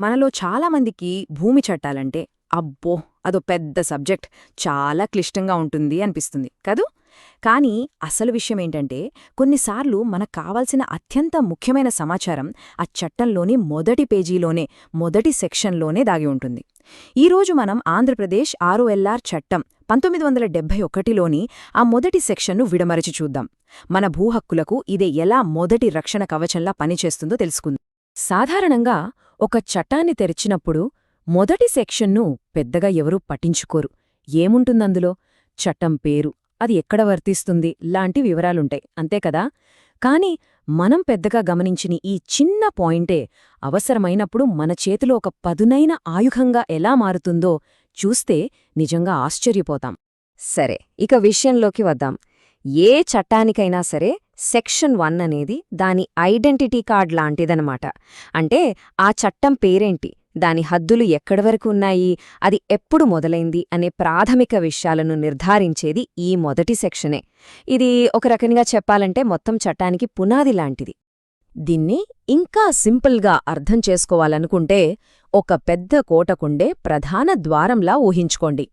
మనలో చాలామందికి భూమి చట్టాలంటే అబ్బో అదో పెద్ద సబ్జెక్ట్. చాలా క్లిష్టంగా ఉంటుంది అనిపిస్తుంది కదూ? కానీ అసలు విషయమేంటంటే కొన్నిసార్లు మనకు కావాల్సిన అత్యంత ముఖ్యమైన సమాచారం ఆ చట్టంలోని మొదటి పేజీలోనే మొదటి సెక్షన్లోనే దాగి ఉంటుంది. ఈరోజు మనం ఆంధ్రప్రదేశ్ ఆర్ఓఎల్ఆర్ చట్టం పంతొమ్మిది వందల డెబ్బై ఒకటిలోని ఆ మొదటి సెక్షన్ను విడమరచి చూద్దాం. మన భూహక్కులకు ఇదే ఎలా మొదటి రక్షణ కవచంలా పనిచేస్తుందో తెలుసుకుందాం. సాధారణంగా ఒక చట్టాన్ని తెరిచినప్పుడు మొదటి సెక్షన్ను పెద్దగా ఎవరూ పట్టించుకోరు. ఏముంటుందందులో? చట్టం పేరు అది ఎక్కడ వర్తిస్తుంది? లాంటి వివరాలుంటాయి అంతే కదా? కాని మనం పెద్దగా గమనించిన ఈ చిన్న పాయింటే అవసరమైనప్పుడు మన చేతిలో ఒక పదునైన ఆయుధంగా ఎలా మారుతుందో చూస్తే నిజంగా ఆశ్చర్యపోతాం. సరే ఇక విషయంలోకి వద్దాం. ఏ చట్టానికైనా సరే సెక్షన్ వన్ అనేది దాని ఐడెంటిటీ కార్డ్ లాంటిదనమాట. అంటే ఆ చట్టం పేరేంటి? దాని హద్దులు ఎక్కడి వరకు ఉన్నాయి? అది ఎప్పుడు మొదలైంది? అనే ప్రాథమిక విషయాలను నిర్ధారించేది ఈ మొదటి సెక్షనే. ఇది ఒక రకంగా చెప్పాలంటే మొత్తం చట్టానికి పునాది లాంటిది. దీన్ని ఇంకా సింపుల్గా అర్థం చేసుకోవాలనుకుంటే ఒక పెద్ద కోటకుండే ప్రధాన ద్వారంలా ఊహించుకోండి.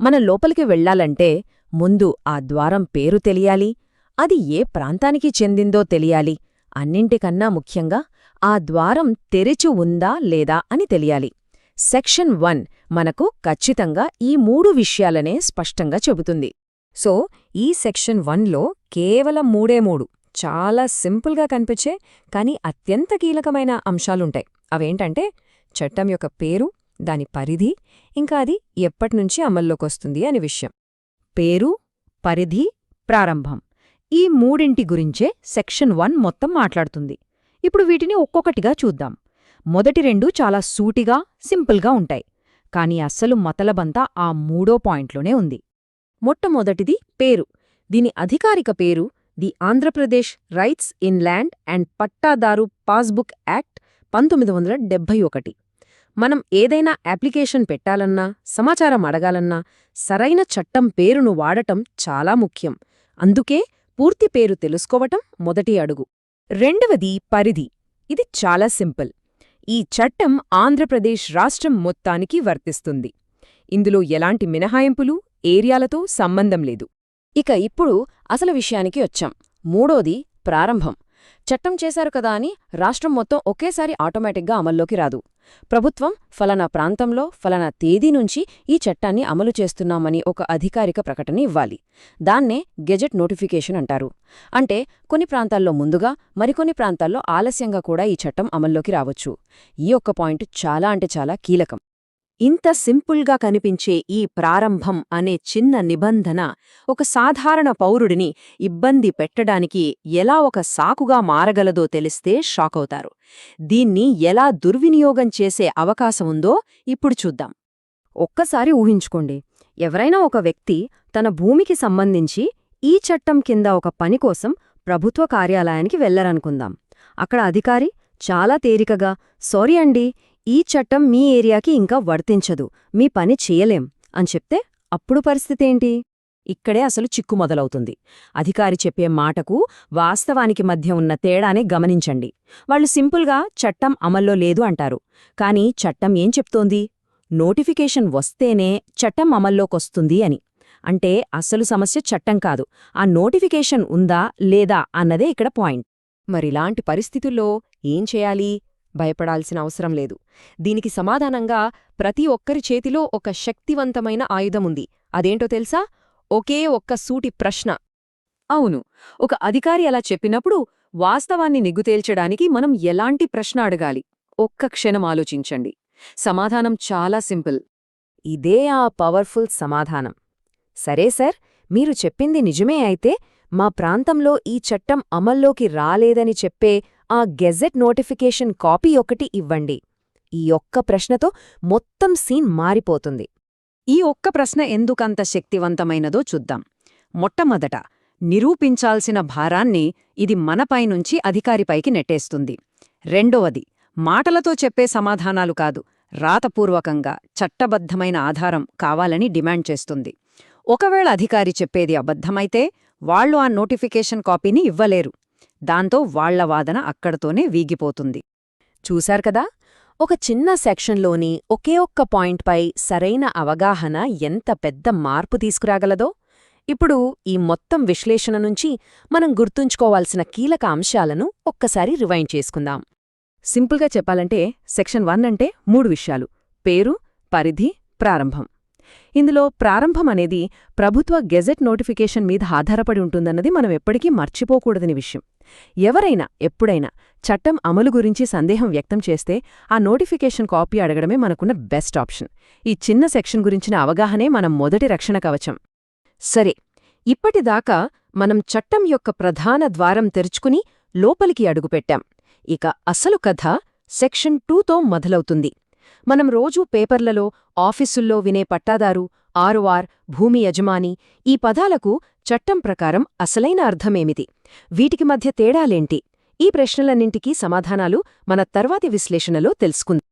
మన లోపలికి వెళ్ళాలంటే ముందు ఆ ద్వారం పేరు తెలియాలి అది ఏ ప్రాంతానికి చెందిందో తెలియాలి. అన్నింటికన్నా ముఖ్యంగా ఆ ద్వారం తెరిచి ఉందా లేదా అని తెలియాలి. సెక్షన్ వన్ మనకు ఖచ్చితంగా ఈ మూడు విషయాలనే స్పష్టంగా చెబుతుంది. సో ఈ సెక్షన్ వన్లో కేవలం మూడే మూడు. చాలా సింపుల్గా కనిపించే కానీ అత్యంత కీలకమైన అంశాలుంటాయి. అవేంటంటే చట్టం యొక్క పేరు దాని పరిధి ఇంకా అది ఎప్పటినుంచి అమల్లోకొస్తుంది అని విషయం. పేరు పరిధి ప్రారంభం. ఈ మూడింటి గురించే సెక్షన్ వన్ మొత్తం మాట్లాడుతుంది. ఇప్పుడు వీటిని ఒక్కొక్కటిగా చూద్దాం. మొదటి రెండు చాలా సూటిగా సింపుల్గా ఉంటాయి. కాని అస్సలు మతలబంతా ఆ మూడో పాయింట్లోనే ఉంది. మొట్టమొదటిది పేరు. దీని అధికారిక పేరు the Andhra Pradesh rights in land and pattadar passbook act పంతొమ్మిది వందల డెబ్బై ఒకటి. మనం ఏదైనా అప్లికేషన్ పెట్టాలన్నా సమాచారం అడగాలన్నా సరైన చట్టం పేరును వాడటం చాలా ముఖ్యం. అందుకే పూర్తి పేరు తెలుసుకోవటం మొదటి అడుగు. రెండవది పరిధి. ఇది చాలా సింపుల్. ఈ చట్టం ఆంధ్రప్రదేశ్ రాష్ట్రం మొత్తానికి వర్తిస్తుంది. ఇందులో ఎలాంటి మినహాయింపులు ఏరియాలతో సంబంధం లేదు. ఇక ఇప్పుడు అసలు విషయానికి వచ్చాం. మూడోది ప్రారంభం. చట్టం చేశారు కదా అని రాష్ట్రం మొత్తం ఒకేసారి ఆటోమేటిక్గా అమల్లోకి రాదు. ప్రభుత్వం ఫలానా ప్రాంతంలో ఫలానా తేదీ నుంచి ఈ చట్టాన్ని అమలు చేస్తున్నామని ఒక అధికారిక ప్రకటన ఇవ్వాలి. దాన్నే గెజెట్ నోటిఫికేషన్ అంటారు. అంటే కొన్ని ప్రాంతాల్లో ముందుగా మరికొన్ని ప్రాంతాల్లో ఆలస్యంగా కూడా ఈ చట్టం అమల్లోకి రావచ్చు. ఈ ఒక్క పాయింట్ చాలా అంటే చాలా కీలకం. ఇంత సింపుల్గా కనిపించే ఈ ప్రారంభం అనే చిన్న నిబంధన ఒక సాధారణ పౌరుడిని ఇబ్బంది పెట్టడానికి ఎలా ఒక సాకుగా మారగలదో తెలిస్తే షాకవుతారు. దీన్ని ఎలా దుర్వినియోగం చేసే అవకాశముందో ఇప్పుడు చూద్దాం. ఒక్కసారి ఊహించుకోండి. ఎవరైనా ఒక వ్యక్తి తన భూమికి సంబంధించి ఈ చట్టం కింద ఒక పని కోసం ప్రభుత్వ కార్యాలయానికి వెళ్ళరనుకుందాం. అక్కడ అధికారి చాలా తేలికగా సారీ అండి ఈ చట్టం మీ ఏరియాకి ఇంకా వర్తించదు. మీ పని చేయలేం. అని చెప్తే అప్పుడు పరిస్థితేంటి ఇక్కడే అసలు చిక్కు మొదలవుతుంది. అధికారి చెప్పే మాటకు వాస్తవానికి మధ్య ఉన్న తేడానే గమనించండి. వాళ్ళు సింపుల్గా చట్టం అమల్లో లేదు అంటారు. కాని చట్టం ఏం చెప్తోంది? నోటిఫికేషన్ వస్తేనే చట్టం అమల్లోకొస్తుంది అని. అంటే అసలు సమస్య చట్టం కాదు. ఆ నోటిఫికేషన్ ఉందా లేదా అన్నదే ఇక్కడ పాయింట్. మరిలాంటి పరిస్థితుల్లో ఏం చేయాలి? భయపడాల్సిన అవసరం లేదు. దీనికి సమాధానంగా ప్రతి ఒక్కరి చేతిలో ఒక శక్తివంతమైన ఆయుధముంది అదేంటో తెలుసా? ఒకే ఒక్క సూటి ప్రశ్న. అవును. ఒక అధికారి అలా చెప్పినప్పుడు వాస్తవాన్ని నిగ్గుతేల్చడానికి మనం ఎలాంటి ప్రశ్న అడగాలి? ఒక్క క్షణం ఆలోచించండి. సమాధానం చాలా సింపుల్. ఇదే ఆ పవర్ఫుల్ సమాధానం. సరే సార్ మీరు చెప్పింది నిజమే అయితే మా ప్రాంతంలో ఈ చట్టం అమల్లోకి రాలేదని చెప్పే ఆ గెజెట్ నోటిఫికేషన్ కాపీ ఒకటి ఇవ్వండి. ఈ ఒక్క ప్రశ్నతో మొత్తం సీన్ మారిపోతుంది. ఈ ఒక్క ప్రశ్న ఎందుకంత శక్తివంతమైనదో చూద్దాం. మొట్టమొదట నిరూపించాల్సిన భారాన్ని ఇది మనపైనుంచి అధికారిపైకి నెట్టేస్తుంది. రెండవది మాటలతో చెప్పే సమాధానాలు కాదు రాతపూర్వకంగా చట్టబద్ధమైన ఆధారం కావాలని డిమాండ్ చేస్తుంది. ఒకవేళ అధికారి చెప్పేది అబద్ధమైతే వాళ్ళు ఆ నోటిఫికేషన్ కాపీని ఇవ్వలేరు. దాంతో వాళ్ళ వాదన అక్కడతోనే వీగిపోతుంది. చూశారు కదా? ఒక చిన్న సెక్షన్లోని ఒకే ఒక్క పాయింట్పై సరైన అవగాహన ఎంత పెద్ద మార్పు తీసుకురాగలదో ఇప్పుడు ఈ మొత్తం విశ్లేషణ నుంచి మనం గుర్తుంచుకోవాల్సిన కీలక అంశాలను ఒక్కసారి రివైండ్ చేసుకుందాం. సింపుల్గా చెప్పాలంటే సెక్షన్ వన్ అంటే మూడు విషయాలు. పేరు పరిధి ప్రారంభం. ఇందులో ప్రారంభం అనేది ప్రభుత్వ గెజెట్ నోటిఫికేషన్ మీద ఆధారపడి ఉంటుందన్నది మనం ఎప్పటికీ మర్చిపోకూడదని విషయం. ఎవరైనా ఎప్పుడైనా చట్టం అమలు గురించి సందేహం వ్యక్తం చేస్తే ఆ నోటిఫికేషన్ కాపీ అడగడమే మనకున్న బెస్ట్ ఆప్షన్. ఈ చిన్న సెక్షన్ గురించిన అవగాహనే మనం మొదటి రక్షణ కవచం. సరే ఇప్పటిదాకా మనం చట్టం యొక్క ప్రధాన ద్వారం తెరుచుకుని లోపలికి అడుగుపెట్టాం. ఇక అసలు కథ సెక్షన్ టూతో మొదలవుతుంది. మనం రోజూ పేపర్లలో ఆఫీసుల్లో వినే పట్టాదారు ఆర్ఓఆర్ భూమి యజమాని ఈ పదాలకు చట్టం ప్రకారం అసలైన అర్థమేమిది? వీటికి మధ్య తేడాలేంటి? ఈ ప్రశ్నలన్నింటికీ సమాధానాలు మన తర్వాతి విశ్లేషణలో తెలుసుకుందాం.